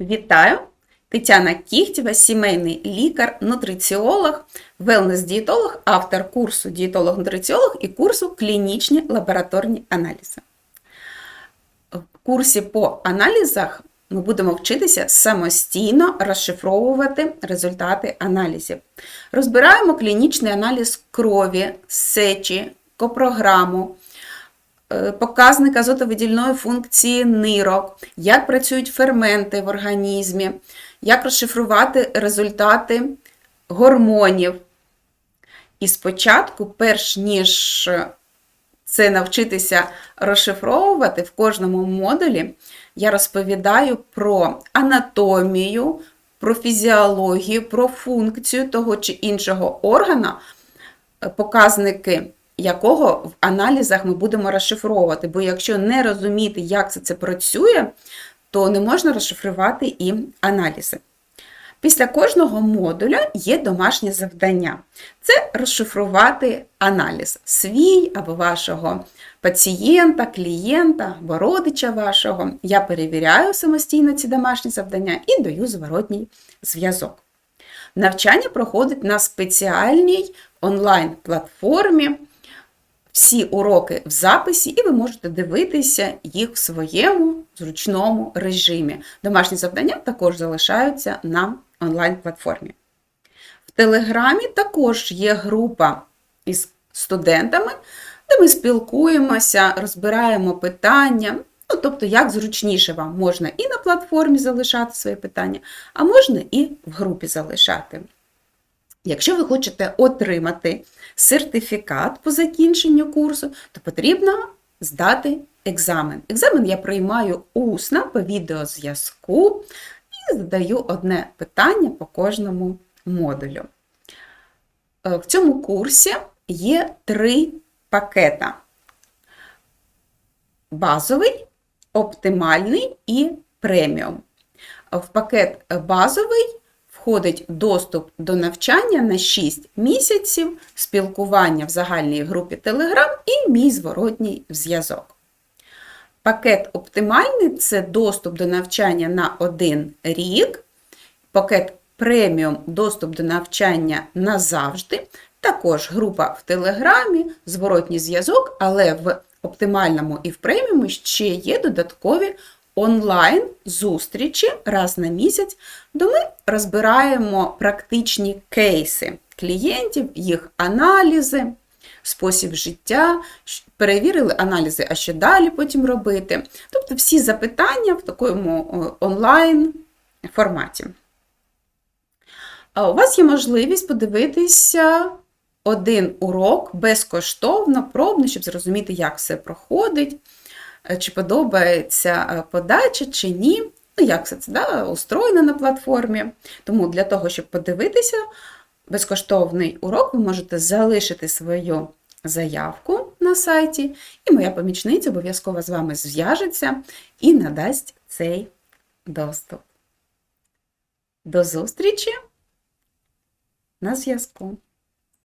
Вітаю! Тетяна Кіхтєва, сімейний лікар, нутриціолог, велнес-дієтолог, автор курсу дієтолог-нутриціолог і курсу клінічні лабораторні аналізи. В курсі по аналізах ми будемо вчитися самостійно розшифровувати результати аналізів. Розбираємо клінічний аналіз крові, сечі, копрограму, показник азотовидільної функції нирок, як працюють ферменти в організмі, як розшифрувати результати гормонів. І спочатку, перш ніж це навчитися розшифровувати в кожному модулі, я розповідаю про анатомію, про фізіологію, про функцію того чи іншого органа, показники якого в аналізах ми будемо розшифровувати. Бо якщо не розуміти, як це, це працює, то не можна розшифрувати і аналізи. Після кожного модуля є домашнє завдання. Це розшифрувати аналіз свій або вашого пацієнта, клієнта або родича вашого. Я перевіряю самостійно ці домашні завдання і даю зворотній зв'язок. Навчання проходить на спеціальній онлайн-платформі. Всі уроки в записі, і ви можете дивитися їх в своєму зручному режимі. Домашні завдання також залишаються на онлайн-платформі. В Телеграмі також є група із студентами, де ми спілкуємося, розбираємо питання. Ну, тобто, як зручніше вам можна і на платформі залишати свої питання, а можна і в групі залишати. Якщо ви хочете отримати сертифікат по закінченню курсу, то потрібно здати екзамен. Екзамен я приймаю усно по відеозв'язку і задаю одне питання по кожному модулю. Е, В цьому курсі є три пакета: базовий, оптимальний і преміум. В пакет базовий входить доступ до навчання на 6 місяців, спілкування в загальній групі Telegram і мій зворотній зв'язок. Пакет оптимальний це доступ до навчання на 1 рік. Пакет преміум доступ до навчання назавжди. Також група в Телеграмі, зворотній зв'язок, але в оптимальному і в преміуму ще є додаткові онлайн зустрічі раз на місяць, де ми розбираємо практичні кейси клієнтів, їх аналізи, спосіб життя, перевірили аналізи, а що далі потім робити. Тобто всі запитання в такому онлайн форматі. А у вас є можливість подивитися один урок безкоштовно, пробно, щоб зрозуміти, як все проходить, чи подобається подача, чи ні. Ну, як все це да, устроєно на платформі. Тому для того, щоб подивитися безкоштовний урок, ви можете залишити свою заявку на сайті, і моя помічниця обов'язково з вами зв'яжеться і надасть цей доступ. До зустрічі на зв'язку!